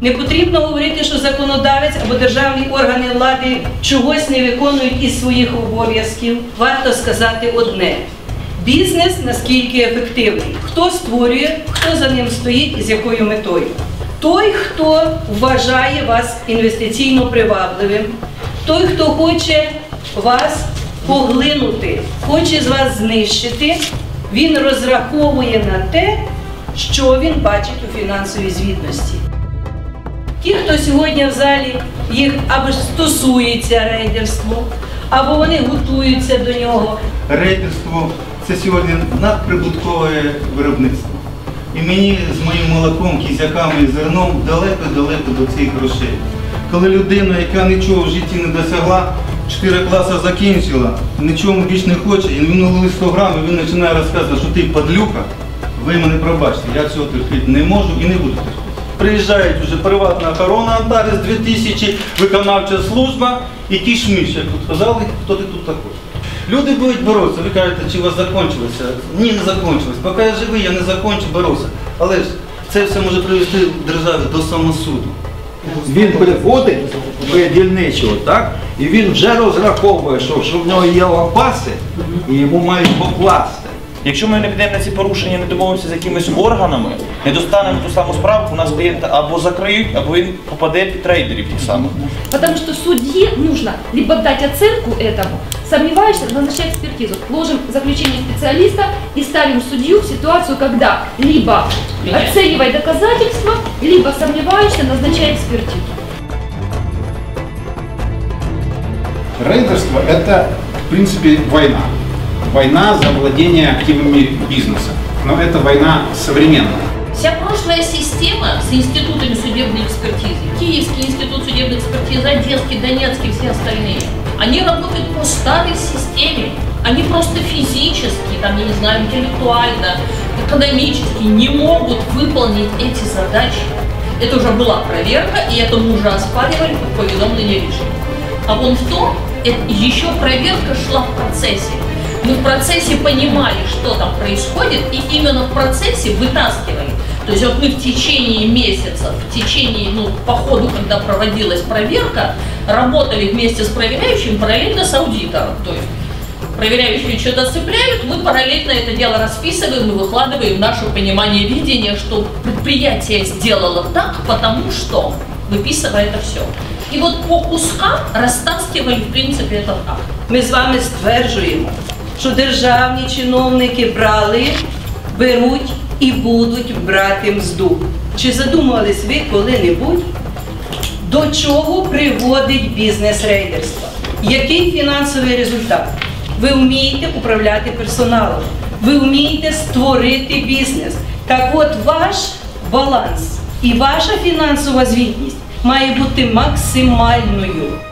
Не потрібно говорити, що законодавець або державні органи влади чогось не виконують із своїх обов'язків. Варто сказати одне: бізнес наскільки ефективний, хто створює, хто за ним стоїть і з якою метою. Той, хто вважає вас інвестиційно привабливим, той, хто хоче вас поглинути, хоче з вас знищити, він розраховує на те, що він бачить у фінансовій звітності. Ті, хто сьогодні в залі їх або ж стосується рейдерству, або вони готуються до нього. Рейдерство це сьогодні надприбуткове виробництво. І мені з моїм молоком, кізяками і зерном далеко-далеко до цих грошей. Коли людина, яка нічого в житті не досягла, 4 класи закінчила, нічого більш не хоче, і налили 100 грамів, він починає розказувати, що ти падлюка, ви мене пробачте, я цього терпіти не можу і не буду терпіти. Приїжджають вже приватна охорона Антарес 2000, виконавча служба і кішміш, як тут казали, хто ти тут такий. Люди будуть боротися, ви кажете, чи у вас закінчилося? Ні, не закінчилось. Поки я живий, я не закончу, боротися. Але ж це все може привести державі до самосуду. Він приходить в дільничого, так? І він вже розраховує, що, що в нього є лампаси, і йому мають покласти. Якщо ми не підемо на ці порушення, не домовимося з якимись органами, не достанемо ту саму справку, у нас клієнта або закриють, або він попаде під трейдерів тих самих. Потому что судье нужно либо дать оценку этому, сомневаешься, назначай экспертизу. Ложим заключение специалиста и ставим судью в ситуацию, когда либо оценивай доказательства, либо сомневаешься, назначай экспертизу. Рейдерство – это, в принципе, война. Война за владение активами бизнеса. Но это война современная. Вся прошлая система с институтами судебной экспертизы, Киевский институт судебной экспертизы, Одесский, Донецкий, все остальные, они работают по старой системе. Они просто физически, там, я не знаю, интеллектуально, экономически не могут выполнить эти задачи. Это уже была проверка, и это мы уже оспаривали по поведомлению решения. А вон в том, это еще проверка шла в процессе. Мы в процессе понимали, что там происходит, и именно в процессе вытаскивали. То есть вот мы в течение месяца, в течение, ну, по ходу, когда проводилась проверка, работали вместе с проверяющим параллельно с аудитором. То есть проверяющие что-то цепляют, мы параллельно это дело расписываем и выкладываем наше понимание видения, что предприятие сделало так, потому что, выписывая это все. И вот по кускам растаскивали, в принципе, этот акт. Ми з вами стверджуємо, що державні чиновники брали, беруть і будуть брати мзду. Чи задумувались ви коли-небудь, до чого приводить бізнес рейдерства? Який фінансовий результат? Ви вмієте управляти персоналом, ви вмієте створити бізнес. Так от ваш баланс і ваша фінансова звітність має бути максимальною.